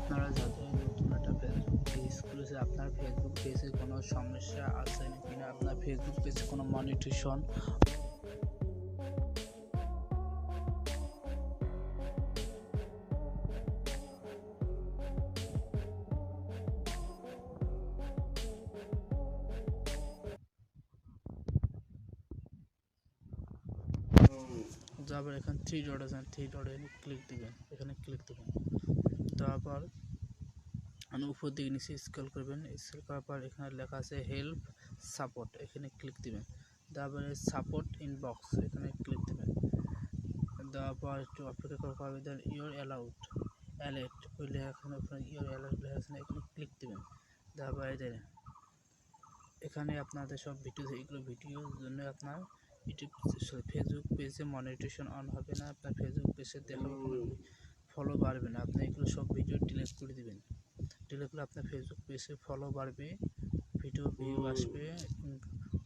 আপনারা যাতে একটা ফেসবুক পেজ খুলেছে আপনার ফেসবুক পেজে কোনো সমস্যা আছে নাকি না আপনার ফেসবুক পেজে কোনো মনিটেশন তারপর এখানে থ্রি ডট আছে থ্রি ডটে ক্লিক দিবেন, এখানে ক্লিক দিবেন। তারপর উপর দিকে নিচে স্ক্রল করবেন স্ক্রল করার পর এখানে লেখা আছে হেল্প সাপোর্ট এখানে ক্লিক দিবেন। তারপরে সাপোর্ট ইনবক্স এখানে ক্লিক দিবেন। দেওয়ার পর একটু অপেক্ষা করার পর দেন অ্যালাউড অ্যালার্ট ওই লেখা এখানে ওখানে ইউর লেখা আছে এখানে ক্লিক দিবেন। দেওয়ার পরে দেন, এখানে আপনাদের সব ভিডিও এগুলো ভিডিওর জন্য আপনার ইউটিউব সরি ফেসবুক পেজে মনিটেশন অন হবে না আপনার ফেসবুক পেজে কোনো ফলো বাড়বে না। আপনি এগুলো সব ভিডিও ডিলিট করে দিবেন। ডিলিট করলে আপনার ফেসবুক পেজে ফলো বাড়বে ভিডিও ভিউ আসবে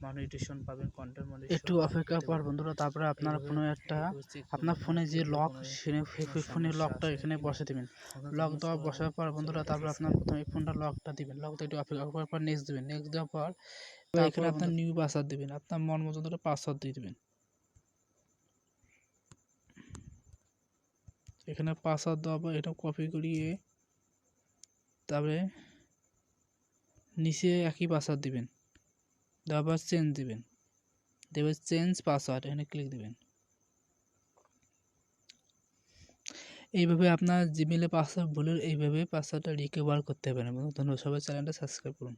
মনিটেশন পাবেন কন্টেন্ট মনিটেশন একটু অপেক্ষা পর বন্ধুরা তারপরে আপনার কোনো একটা আপনার ফোনে যে লক সে ফোনের লকটা এখানে বসে দিবেন। লক দেওয়া বসার পর বন্ধুরা তারপর আপনার প্রথমে ফোনটা লকটা দিবেন। লকটা একটু অপেক্ষা করার পর নেক্সট দিবেন। নেক্সট দেওয়ার পর এখানে আপনার নিউ পাসওয়ার্ড দিবেন আপনার মন মতো ধরে পাসওয়ার্ড দিয়ে দিবেন। এখানে পাসওয়ার্ড দেওয়ার পর এটা কপি করিয়ে তারপরে নিচে একই পাসওয়ার্ড দিবেন। দেওয়ার পর চেঞ্জ দিবেন। দেবে চেঞ্জ পাসওয়ার্ড এখানে ক্লিক দিবেন। এইভাবে আপনার জিমেলে পাসওয়ার্ড ভুলে এইভাবে পাসওয়ার্ডটা রিকভার করতে পারেন। ধন্যবাদ। সবাই চ্যানেলটা সাবস্ক্রাইব করুন।